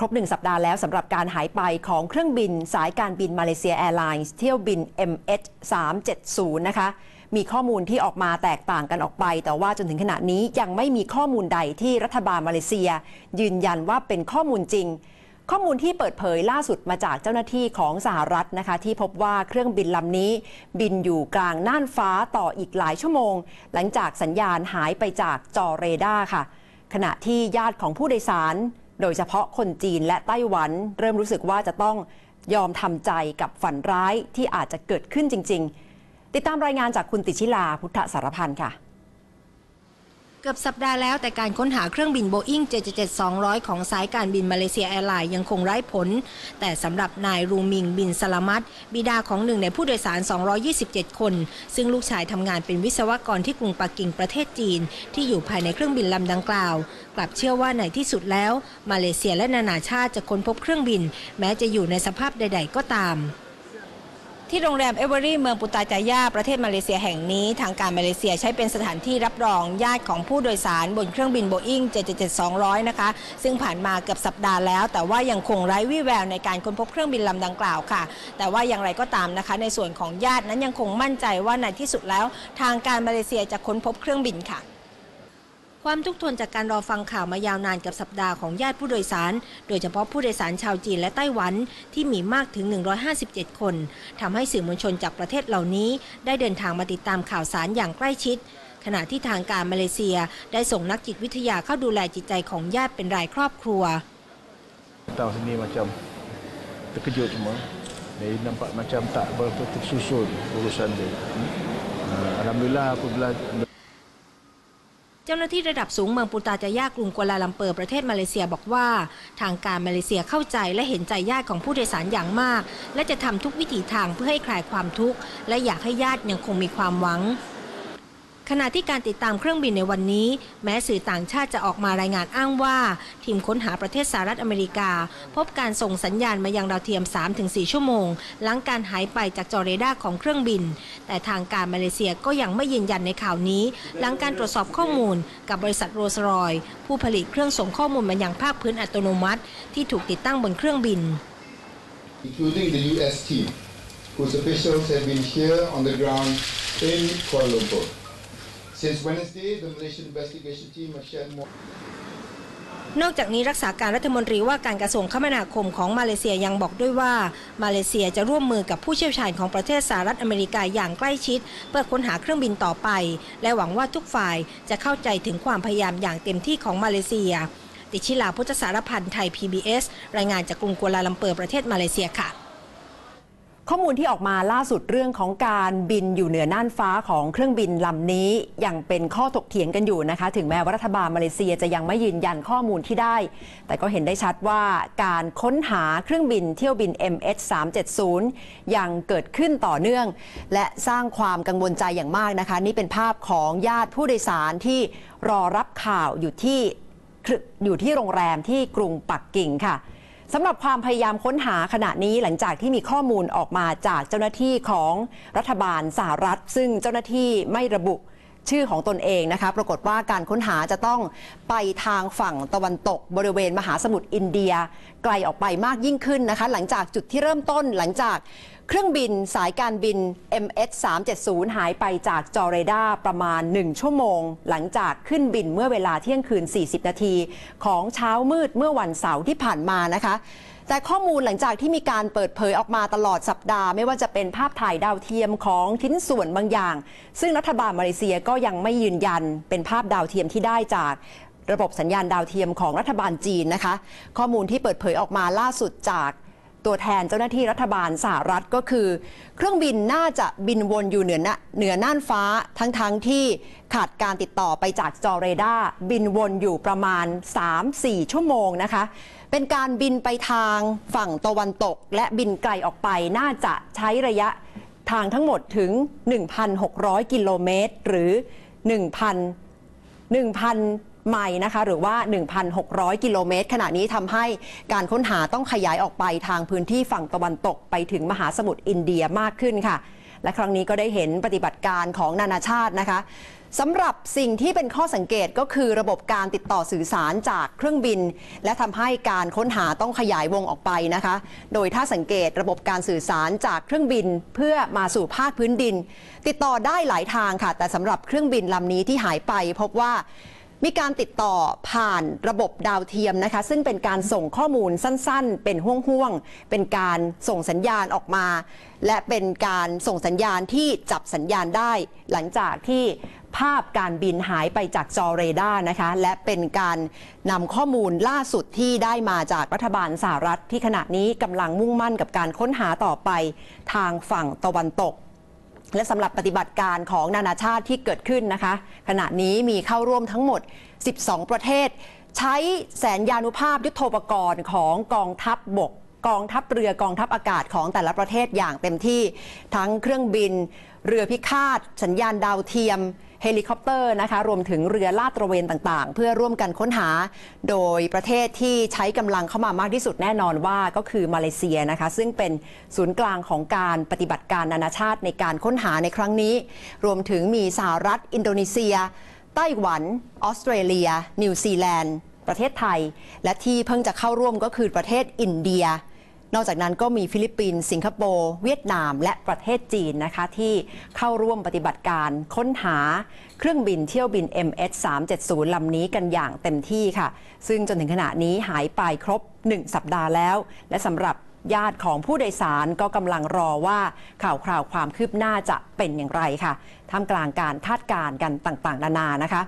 ครบหนึ่งสัปดาห์แล้วสำหรับการหายไปของเครื่องบินสายการบินมาเลเซียแอร์ไลน์เที่ยวบิน MH370 นะคะมีข้อมูลที่ออกมาแตกต่างกันออกไป แต่ว่าจนถึงขณะนี้ยังไม่มีข้อมูลใดที่รัฐบาลมาเลเซีย ยืนยันว่าเป็นข้อมูลจริง ข้อมูลที่เปิดเผยล่าสุดมาจากเจ้าหน้าที่ของสหรัฐนะคะ ที่พบว่าเครื่องบินลำนี้ บินอยู่กลางน่านฟ้าต่ออีกหลายชั่วโมง หลังจากสัญญาณหายไปจากจอเรดาร์ค่ะ ขณะที่ญาติของผู้โดยสาร โดยเฉพาะคนจีนและไต้หวัน เริ่มรู้สึกว่าจะต้องยอมทำใจกับฝันร้ายที่อาจจะเกิดขึ้นจริง ๆ ติดตามรายงานจากคุณติชิลาพุทธสารพันธ์ค่ะ เกือบสัปดาห์แล้วแต่การค้นหาเครื่องบินโบอิ้ง777-200 ของสายการบินมาเลเซียแอร์ไลน์ยังคงไร้ผล แต่สำหรับนายรูมิงบินสลามัตบิดาของหนึ่งในผู้โดยสาร 227 คน ซึ่งลูกชายทำงานเป็นวิศวกรที่กรุงปักกิ่งประเทศจีน ที่อยู่ภายในเครื่องบินลำดังกล่าว กลับเชื่อว่าในที่สุดแล้ว มาเลเซียและนานาชาติจะค้นพบเครื่องบิน แม้จะอยู่ในสภาพใด ๆ ก็ตาม ที่โรงแรมเอเวอรี่เมืองปุตตาจายาประเทศมาเลเซียแห่งนี้ ทางการมาเลเซียใช้เป็นสถานที่รับรองญาติของผู้โดยสารบนเครื่องบินโบอิ้ง777-200 นะคะ ซึ่งผ่านมาเกือบสัปดาห์แล้ว แต่ว่ายังคงไร้วี่แววในการค้นพบเครื่องบินลำดังกล่าวค่ะ แต่ว่าอย่างไรก็ตามนะคะ ในส่วนของญาตินั้นยังคงมั่นใจว่าในที่สุดแล้ว ทางการมาเลเซียจะค้นพบเครื่องบินค่ะ ความทุกข์ทนจากการรอฟังข่าวมายาวนานกับสัปดาห์ของญาติผู้โดยสาร โดยเฉพาะผู้โดยสารชาวจีนและไต้หวันที่มีมากถึง 157 คนทำให้สื่อมวลชนจากประเทศเหล่านี้ ได้เดินทางมาติดตามข่าวสารอย่างใกล้ชิด ขณะที่ทางการมาเลเซียได้ส่งนักจิตวิทยาเข้าดูแลจิตใจของญาติเป็นรายครอบครัว Datang sini macam terkejut semua. Jadi nampak macam tak betul tersusun urusan dia. Alhamdulillah apabila เจ้าหน้าที่ระดับสูงเมืองปูตาจายากรุงกัวลาลัมเปอร์ประเทศมาเลเซียบอกว่า ทางการมาเลเซียเข้าใจและเห็นใจญาติของผู้โดยสารอย่างมาก และจะทำทุกวิถีทางเพื่อให้คลายความทุกข์และอยากให้ญาติยังคงมีความหวัง ขณะที่การติดตามเครื่องบินในวันนี้ แม้สื่อต่างชาติจะออกมารายงานอ้างว่า ทีมค้นหาประเทศสหรัฐอเมริกา พบการส่งสัญญาณมายังดาวเทียม 3-4 ชั่วโมง หลังการหายไปจากจอเรดาร์ของเครื่องบิน แต่ทางการมาเลเซียก็ยังไม่ยืนยันในข่าวนี้ หลังการตรวจสอบข้อมูลกับบริษัทโรสรอยซ์ผู้ผลิตเครื่องส่งข้อมูลมายังภาคพื้นอัตโนมัติ ที่ถูกติดตั้งบนเครื่องบิน including the US team, whose officials have been here on the ground in Kuala Lumpur. Since Wednesday, the Malaysian investigation team have shared more. นอกจากนี้รักษาการรัฐมนตรีว่าการกระทรวงคมนาคมของมาเลเซียยังบอกด้วยว่า มาเลเซียจะร่วมมือกับผู้เชี่ยวชาญของประเทศสหรัฐอเมริกาอย่างใกล้ชิด เพื่อค้นหาเครื่องบินต่อไป และหวังว่าทุกฝ่ายจะเข้าใจถึงความพยายามอย่างเต็มที่ของมาเลเซีย ติชิลาพุทธสารพันธ์ไทย PBS รายงานจากกรุงกัวลาลัมเปอร์ประเทศมาเลเซียค่ะ ข้อมูลที่ออกมาล่าสุดเรื่องของการบินอยู่เหนือน่านฟ้าของเครื่องบินลำนี้ยังเป็นข้อถกเถียงกันอยู่นะคะ ถึงแม้ว่ารัฐบาลมาเลเซียจะยังไม่ยืนยันข้อมูลที่ได้ แต่ก็เห็นได้ชัดว่าการค้นหาเครื่องบินเที่ยวบิน MH370 ยังเกิดขึ้นต่อเนื่อง และสร้างความกังวลใจอย่างมากนะคะ นี่เป็นภาพของญาติผู้โดยสารที่รอรับข่าวอยู่ที่อยู่ที่โรงแรมที่กรุงปักกิ่งค่ะ สำหรับความพยายามค้นหาขณะนี้หลังจากที่มีข้อมูลออกมาจากเจ้าหน้าที่ของรัฐบาลสหรัฐ ซึ่งเจ้าหน้าที่ไม่ระบุ ชื่อของตนเองนะคะ ปรากฏว่าการค้นหาจะต้องไปทางฝั่งตะวันตกบริเวณมหาสมุทรอินเดีย ไกลออกไปมากยิ่งขึ้นนะคะ หลังจากจุดที่เริ่มต้นหลังจากเครื่องบินสายการบิน MH370 หายไปจากจอเรดาประมาณ 1 ชั่วโมง หลังจากขึ้นบินเมื่อเวลาเที่ยงคืน 40 นาที ของเช้ามืดเมื่อวันเสาร์ที่ผ่านมานะคะ แต่ข้อมูลหลังจากที่มีการเปิดเผยออกมาตลอดสัปดาห์ ไม่ว่าจะเป็นภาพถ่ายดาวเทียมของชิ้นส่วนบางอย่าง ซึ่งรัฐบาลมาเลเซียก็ยังไม่ยืนยันเป็นภาพดาวเทียมที่ได้จากระบบสัญญาณดาวเทียมของรัฐบาลจีนนะคะ ข้อมูลที่เปิดเผยออกมาล่าสุดจาก ตัวแทนเจ้าหน้าที่รัฐบาลสหรัฐก็คือ เครื่องบินน่าจะบินวนอยู่เหนือเหนือน่านฟ้าทั้งๆทที่ขาดการติดต่อไปจากจอเรดาร์บินวนอยู่ประมาณ 3-4 ชั่วโมงนะคะ เป็นการบินไปทางฝั่งตะวันตก และบินไกลออกไปน่าจะใช้ระยะทางทั้งหมดถึง 1,600 กิโลเมตร หรือ 1,000 1,000 ไมล์นะคะหรือว่า 1,600 กิโลเมตร ขณะนี้ทำให้การค้นหาต้องขยายออกไปทางพื้นที่ฝั่งตะวันตกไปถึงมหาสมุทรอินเดียมากขึ้นค่ะ และครั้งนี้ก็ได้เห็นปฏิบัติการของนานาชาตินะคะสำหรับสิ่งที่เป็นข้อสังเกตก็คือระบบการติดต่อสื่อสารจากเครื่องบิน และทำให้การค้นหาต้องขยายวงออกไปนะคะ โดยถ้าสังเกตระบบการสื่อสารจากเครื่องบินเพื่อมาสู่ภาคพื้นดิน ติดต่อได้หลายทางค่ะ แต่สำหรับเครื่องบินลำนี้ที่หายไปพบว่า มีการติดต่อผ่านระบบดาวเทียมนะคะ ซึ่งเป็นการส่งข้อมูลสั้นๆ เป็นห่วงๆ เป็นการส่งสัญญาณออกมา และเป็นการส่งสัญญาณที่จับสัญญาณได้ หลังจากที่ภาพการบินหายไปจากจอเรดาร์นะคะ และเป็นการนำข้อมูลล่าสุดที่ได้มาจากรัฐบาลสหรัฐที่ขณะนี้กำลังมุ่งมั่นกับการค้นหาต่อไปทางฝั่งตะวันตก และสำหรับปฏิบัติการของนานาชาติที่เกิดขึ้นนะคะ ขณะนี้มีเข้าร่วมทั้งหมด 12 ประเทศ ใช้แสนยานุภาพยุทโธปกรณ์ของกองทัพบบก กองทัพเรือกองทัพอากาศของแต่ละประเทศอย่างเต็มที่ ทั้งเครื่องบิน เรือพิฆาต สัญญาณดาวเทียม เฮลิคอปเตอร์นะคะรวมถึงเรือลาดตระเวนต่างๆ เพื่อร่วมกันค้นหา โดยประเทศที่ใช้กำลังเข้ามามากที่สุดแน่นอนว่าก็คือมาเลเซียนะคะ ซึ่งเป็นศูนย์กลางของการปฏิบัติการนานาชาติในการค้นหาในครั้งนี้ รวมถึงมีสหรัฐ อินโดนีเซีย ไต้หวัน ออสเตรเลีย นิวซีแลนด์ ประเทศไทย และที่เพิ่งจะเข้าร่วมก็คือประเทศอินเดีย นอกจากนั้นก็มีฟิลิปปินส์สิงคโปร์เวียดนาม และประเทศจีนนะคะ ที่เข้าร่วมปฏิบัติการค้นหาเครื่องบินเที่ยวบิน MS 370ลำนี้กันอย่างเต็มที่ค่ะ ซึ่งจนถึงขณะนี้หายไปครบ 1 สัปดาห์แล้ว และสำหรับญาติของผู้โดยสารก็กำลังรอว่าข่าวคราวความคืบหน้าจะเป็นอย่างไรค่ะท่ามกลางการคาดการณ์กันต่างๆ นานานะคะ